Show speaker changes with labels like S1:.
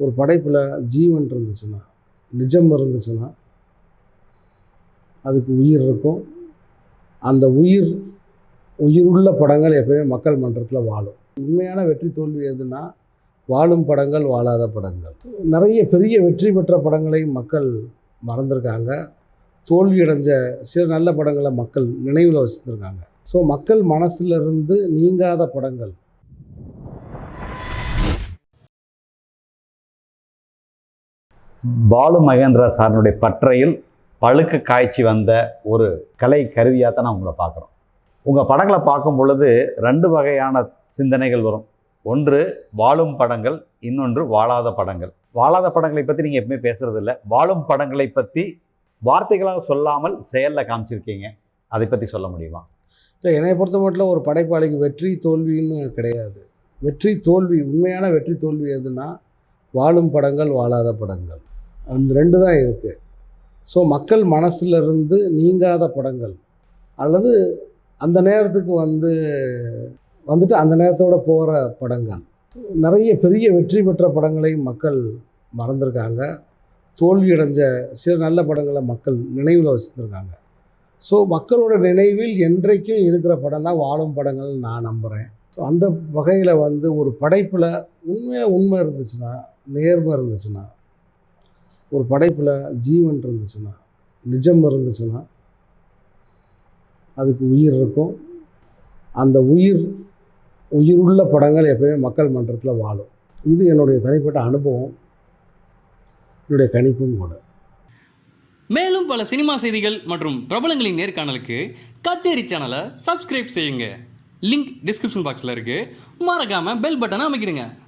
S1: ஒரு படைப்பில் ஜீவன் இருந்துச்சுன்னா நிஜம் இருந்துச்சுன்னா அதுக்கு உயிர் இருக்கும். அந்த உயிர் உயிருள்ள படங்கள் எப்பயுமே மக்கள் மன்றத்தில் வாழும். உண்மையான வெற்றி தோல்வி எதுனா வாழும் படங்கள் வாழாத படங்கள். நிறைய பெரிய வெற்றி பெற்ற படங்களை மக்கள் மறந்துருக்காங்க. தோல்வி அடைஞ்ச சில நல்ல படங்களை மக்கள் நினைவில் வச்சுருக்காங்க ஸோ மக்கள் மனசுல இருந்து நீங்காத படங்கள்
S2: பாலு மகேந்திரா சாரினுடைய பற்றையில் பழுக்க காய்ச்சி வந்த ஒரு கலை கருவியாக தான் நான் உங்களை பார்க்குறோம். உங்கள் படங்களை பார்க்கும் பொழுது ரெண்டு வகையான சிந்தனைகள் வரும். ஒன்று வாழும் படங்கள் இன்னொன்று வாழாத படங்கள். வாழாத படங்களை பற்றி நீங்கள் எப்பவுமே பேசுகிறதில்ல வாழும் படங்களை பற்றி வார்த்தைகளாக சொல்லாமல் செயலில் காமிச்சிருக்கீங்க. அதை பற்றி சொல்ல முடியுமா?
S1: இல்லை என்னை பொறுத்த மட்டும் ஒரு படைப்பாளிக்கு வெற்றி தோல்வின்னு கிடையாது. வெற்றி தோல்வி உண்மையான வெற்றி தோல்வி எதுனா வாழும் படங்கள் வாழாத படங்கள். அந்த ரெண்டு தான் இருக்குது ஸோ மக்கள் மனசிலிருந்து நீங்காத படங்கள். அல்லது அந்த நேரத்துக்கு வந்து வந்துட்டு அந்த நேரத்தோட போகிற படங்கள். நிறைய பெரிய வெற்றி பெற்ற படங்களை மக்கள் மறந்துருக்காங்க. தோல்வி அடைஞ்ச சில நல்ல படங்களை மக்கள் நினைவில் வச்சுருக்காங்க ஸோ மக்களோட நினைவில் என்றைக்கும் இருக்கிற படம் தான் வாழும் படங்கள் நான் நம்புகிறேன் ஸோ அந்த வகையில் வந்து ஒரு படைப்பில் உண்மையாக உண்மை இருந்துச்சுன்னா நேர்மை இருந்துச்சுன்னா ஒரு படைப்பில் ஜீவன் இருந்துச்சுன்னா நிஜம் இருந்துச்சுன்னா அதுக்கு உயிர் இருக்கும். அந்த உயிர் உயிருள்ள படங்கள் எப்பயுமே மக்கள் மன்றத்தில் வாழும். இது என்னுடைய தனிப்பட்ட அனுபவம். என்னுடைய கணிப்பும் கூட.
S3: மேலும் பல சினிமா செய்திகள் மற்றும் பிரபலங்களின் நேர்காணலுக்கு கச்சேரி சேனலை சப்ஸ்கிரைப் செய்யுங்க. லிங்க் டிஸ்கிரிப்ஷன் பாக்ஸில் இருக்குது மறக்காமல் பெல் பட்டனை அமைக்கிடுங்க.